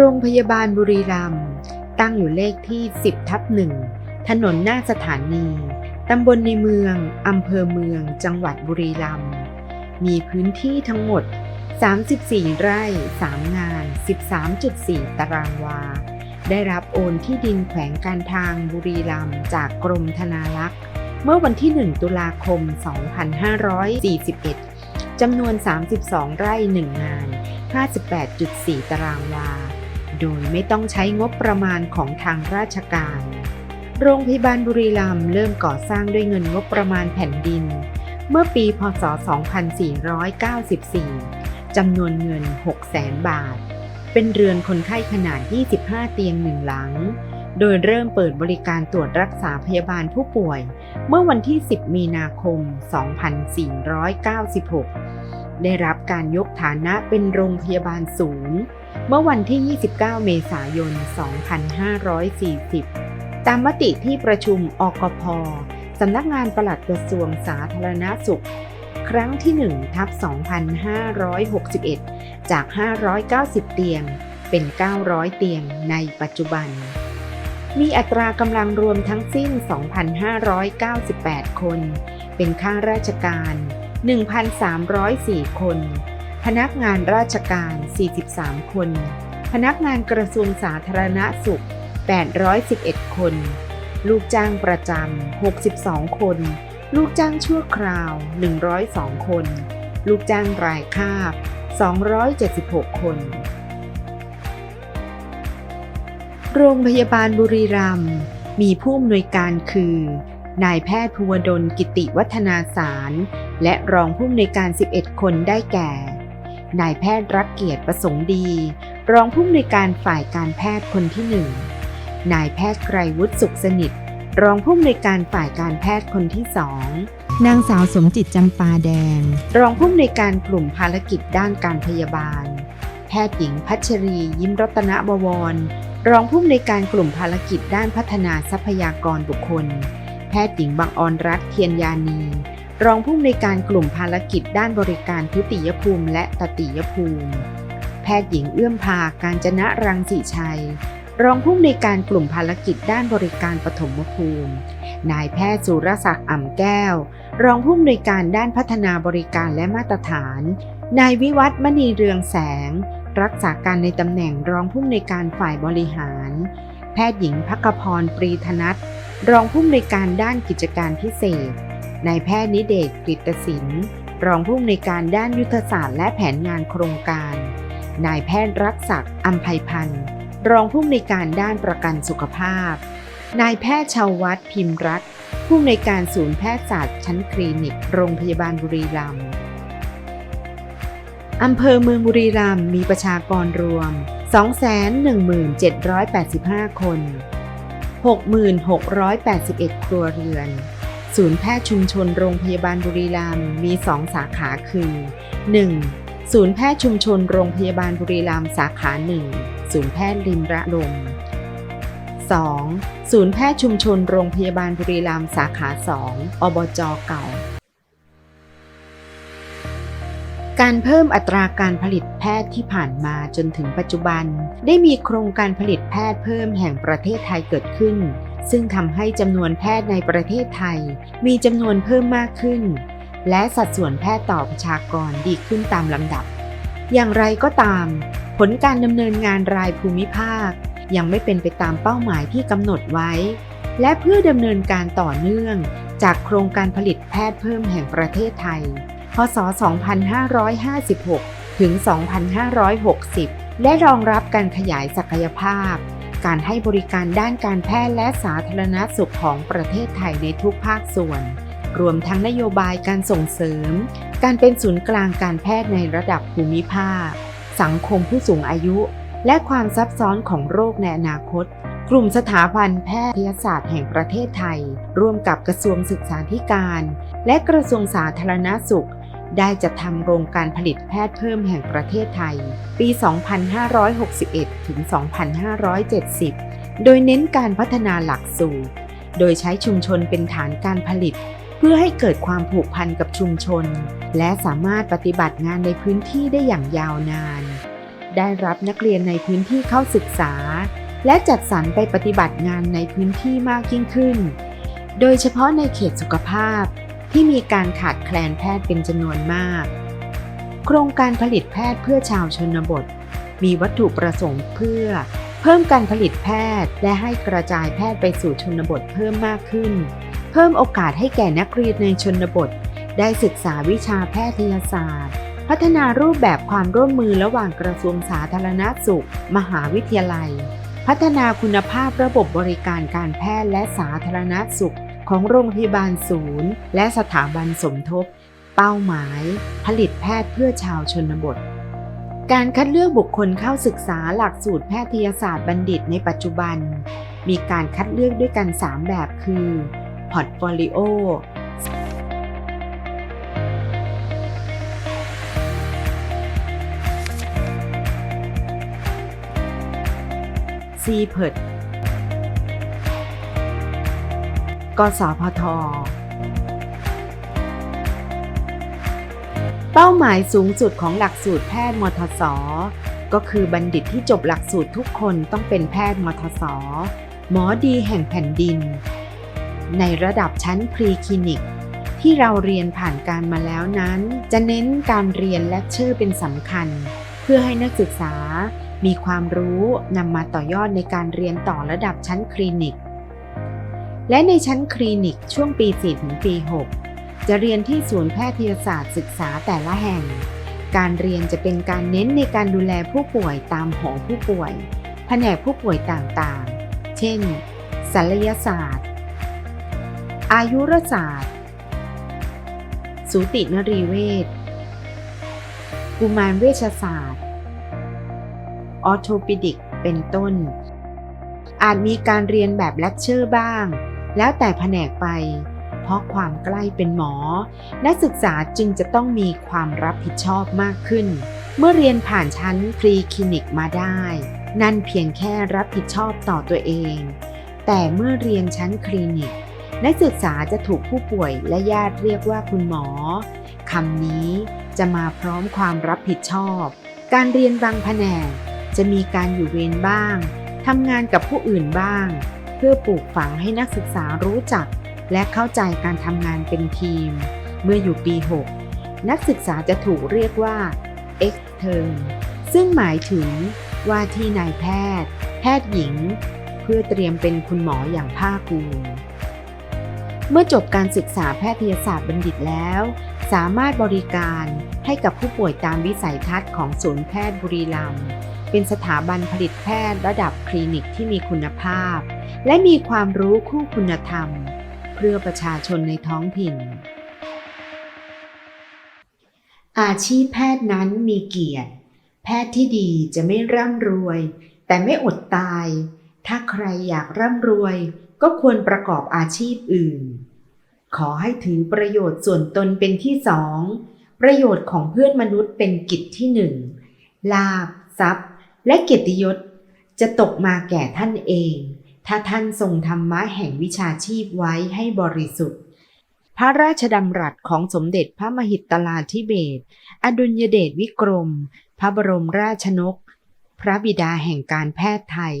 โรงพยาบาลบุรีรัมย์ตั้งอยู่เลขที่ 10 ทับหนึ่งถนนหน้าสถานี ตำบลในเมือง อำเภอเมือง จังหวัดบุรีรัมย์ มีพื้นที่ทั้งหมด 34 ไร่ 3 งาน 13.4 ตารางวา ได้รับโอนที่ดินแขวงการทางบุรีรัมย์จากกรมธนารักษ์ เมื่อวันที่ 1 ตุลาคม 2541 จำนวน 32 ไร่ 1 งาน 58.4 ตารางวา โดยไม่ต้องใช้งบประมาณของทางราชการ โรงพยาบาลบุรีรัมย์เริ่มก่อสร้างด้วยเงินงบประมาณแผ่นดิน เมื่อปีพศ 2494 จำนวนเงิน 600,000 บาท เป็นเรือนคนไข้ขนาด 25 เตียงหนึ่งหลัง โดยเริ่มเปิดบริการตรวจรักษาพยาบาลผู้ป่วย เมื่อวันที่ 10 มีนาคม 2496 ได้รับการยกฐานะเป็นโรงพยาบาลศูนย์เมื่อวันที่ 29 เมษายน 2540 ตามมติที่ประชุมอกพสำนักงานปลัดกระทรวงสาธารณสุข ครั้งที่ 1 ทับ 2561 จาก 590 เตียง เป็น 900 เตียงในปัจจุบัน มีอัตรากำลังรวมทั้งสิ้น 2,598 คน เป็นข้าราชการ 1,304 คน พนักงานราชการ 43 คน พนักงานกระทรวงสาธารณสุข 811 คน ลูกจ้างประจำ 62 คน ลูกจ้างชั่วคราว 102 คน ลูกจ้างรายคาบ 276 คนโรงพยาบาลบุรีรัมย์มีผู้อำนวยการคือ นายแพทย์ภูวดลกิติวัฒนาสาร และรองผู้อำนวยการ 11 คนได้แก่ นายแพทย์รักเกียรติประสงค์ดี รองผู้อำนวยการฝ่ายการแพทย์คนที่หนึ่งนายแพทย์ไกรวุฒิสุขสนิท รองผู้อำนวยการฝ่ายการแพทย์คนที่สองนางสาวสมจิตจำปาแดง รองผู้อำนวยการกลุ่มภารกิจด้านการพยาบาล แพทย์หญิงพัชรียิ้มรัตนบวร รองผู้อำนวยการกลุ่มภารกิจด้านพัฒนาทรัพยากรบุคคล แพทย์หญิงบางออนรัตน์เทียนยานี รองผู้อำนวยการกลุ่มภารกิจด้านบริการทุติยภูมิและตติยภูมิ แพทย์หญิงเอื้อมพาการจนะรังสีชัย รองผู้อำนวยการกลุ่มภารกิจด้านบริการปฐมภูมิ นายแพทย์สุรศักดิ์อ่ำแก้ว รองผู้อำนวยการด้านพัฒนาบริการและมาตรฐาน นายวิวัฒน์มณีเรืองแสง รักษาการในตำแหน่งรองผู้อำนวยการฝ่ายบริหาร แพทย์หญิงพักพรปรีธนัทรองผู้อำนวยการด้านกิจการพิเศษ นายแพทย์นิเดชกฤตศิลป์รองผู้อำนวยการด้านยุทธศาสตร์และแผนงานโครงการ นายแพทย์รักศักดิ์อัมภัยพันธ์รองผู้อำนวยการด้านประกันสุขภาพ นายแพทย์ชาววัฒน์พิมพ์รัตน์ผู้อำนวยการศูนย์แพทยศาสตร์ชั้นคลินิก โรงพยาบาลบุรีรัมย์อำเภอเมืองบุรีรัมย์มีประชากรรวม 217,785 คน 6,681 ครัวเรือน ศูนย์แพทย์ชุมชนโรงพยาบาลบุรีรัมย์มี 2 สาขาคือ 1. ศูนย์แพทย์ชุมชนโรงพยาบาลบุรีรัมย์สาขา 1 ศูนย์แพทย์ริมระลม 2. ศูนย์แพทย์ชุมชนโรงพยาบาลบุรีรัมย์สาขา 2 อบจเก่า การเพิ่มอัตราการผลิตแพทย์ที่ผ่านมาจนถึงปัจจุบัน ได้มีโครงการผลิตแพทย์เพิ่มแห่งประเทศไทยเกิดขึ้น ซึ่งทำให้จำนวนแพทย์ในประเทศไทย มีจำนวนเพิ่มมากขึ้น และสัดส่วนแพทย์ต่อประชากรดีขึ้นตามลำดับ อย่างไรก็ตาม ผลการดำเนินงานรายภูมิภาค ยังไม่เป็นไปตามเป้าหมายที่กำหนดไว้ และเพื่อดำเนินการต่อเนื่อง จากโครงการผลิตแพทย์เพิ่มแห่งประเทศไทย พศ 2556 ถึง 2560 และรองรับการขยายศักยภาพ การให้บริการด้านการแพทย์และสาธารณสุขของประเทศไทยในทุกภาคส่วน รวมทั้งนโยบายการส่งเสริม การเป็นศูนย์กลางการแพทย์ในระดับภูมิภาค สังคมผู้สูงอายุ และความซับซ้อนของโรคในอนาคต กลุ่มสถาบันแพทยศาสตร์แห่งประเทศไทย ร่วมกับกระทรวงศึกษาธิการ และกระทรวงสาธารณสุขได้จัดทำโรงการผลิตแพทย์เพิ่มแห่งประเทศไทย ปี 2561 ถึง 2570 โดยเน้นการพัฒนาหลักสูตร โดยใช้ชุมชนเป็นฐานการผลิต เพื่อให้เกิดความผูกพันกับชุมชน และสามารถปฏิบัติงานในพื้นที่ได้อย่างยาวนาน ได้รับนักเรียนในพื้นที่เข้าศึกษา และจัดสรรไปปฏิบัติงานในพื้นที่มากยิ่งขึ้น โดยเฉพาะในเขตสุขภาพที่มีการขาดแคลนแพทย์เป็นจำนวนมาก โครงการผลิตแพทย์เพื่อชาวชนบท มีวัตถุประสงค์เพื่อ เพิ่มการผลิตแพทย์ และให้กระจายแพทย์ไปสู่ชนบทเพิ่มมากขึ้น เพิ่มโอกาสให้แก่นักเรียนในชนบท ได้ศึกษาวิชาแพทยศาสตร์ พัฒนารูปแบบความร่วมมือระหว่างกระทรวงสาธารณสุข มหาวิทยาลัย พัฒนาคุณภาพระบบบริการการแพทย์และสาธารณสุขของโรงพยาบาลศูนย์ และสถาบันสมทบ เป้าหมาย ผลิตแพทย์เพื่อชาวชนบท การคัดเลือกบุคคลเข้าศึกษาหลักสูตรแพทยศาสตร์บัณฑิตในปัจจุบัน มีการคัดเลือกด้วยกัน 3 แบบคือพอร์ตโฟลิโอซีเพิดกสพท เป้าหมายสูงสุดของหลักสูตรแพทย์มทศ ก็คือบัณฑิตที่จบหลักสูตรทุกคนต้องเป็นแพทย์มทศ หมอดีแห่งแผ่นดิน ในระดับชั้นพรีคลินิก ที่เราเรียนผ่านการมาแล้วนั้น จะเน้นการเรียนและเชื่อเป็นสำคัญ เพื่อให้นักศึกษามีความรู้นำมาต่อยอดในการเรียนต่อระดับชั้นคลินิก และในชั้นคลินิกช่วงปี 4 ถึงปี 6 จะเรียนที่ศูนย์แพทยศาสตร์ศึกษาแต่ละแห่ง การเรียนจะเป็นการเน้นในการดูแลผู้ป่วยตามหอผู้ป่วย แผนกผู้ป่วยต่างๆ เช่น ศัลยศาสตร์ อายุรศาสตร์ สูตินรีเวช กุมารเวชศาสตร์ ออโทปิดิก เป็นต้น อาจมีการเรียนแบบเลคเชอร์บ้าง แล้วแต่แผนกไป พราะความใกล้เป็นหมอ นักศึกษาจึงจะต้องมีความรับผิดชอบมากขึ้น เมื่อเรียนผ่านชั้นพรีคลินิกมาได้ นั่นเพียงแค่รับผิดชอบต่อตัวเอง แต่เมื่อเรียนชั้นคลินิก นักศึกษาจะถูกผู้ป่วยและญาติเรียกว่าคุณหมอคำนี้จะมาพร้อมความรับผิดชอบ การเรียนบางแผนกจะมีการอยู่เวรบ้างทำงานกับผู้อื่นบ้าง เพื่อปลูกฝังให้นักศึกษารู้จัก และเข้าใจการทำงานเป็นทีม เมื่ออยู่ปี 6 นักศึกษาจะถูกเรียกว่า extern ซึ่งหมายถึงว่าที่นายแพทย์ แพทย์หญิง เพื่อเตรียมเป็นคุณหมออย่างภาคภูมิเมื่อจบการศึกษาแพทยศาสตร์บัณฑิตแล้ว สามารถบริการให้กับผู้ป่วยตามวิสัยทัศน์ของศูนย์แพทย์บุรีรัมย์เป็นสถาบันผลิตแพทย์ระดับคลินิกที่มีคุณภาพ และมีความรู้คู่คุณธรรม เพื่อประชาชนในท้องถิ่น อาชีพแพทย์นั้นมีเกียรติ แพทย์ที่ดีจะไม่ร่ำรวย แต่ไม่อดตาย ถ้าใครอยากร่ำรวย ก็ควรประกอบอาชีพอื่น ขอให้ถือประโยชน์ส่วนตนเป็นที่สอง ประโยชน์ของเพื่อนมนุษย์เป็นกิจที่หนึ่ง ลาบ ทรัพย์ และเกียรติยศจะตกมาแก่ท่านเอง ถ้าท่านทรงธรรมะแห่งวิชาชีพไว้ให้บริสุทธิ์ พระราชดำรัสของสมเด็จพระมหิตลาธิเบศอดุลยเดชวิกรม พระบรมราชนก พระบิดาแห่งการแพทย์ไทย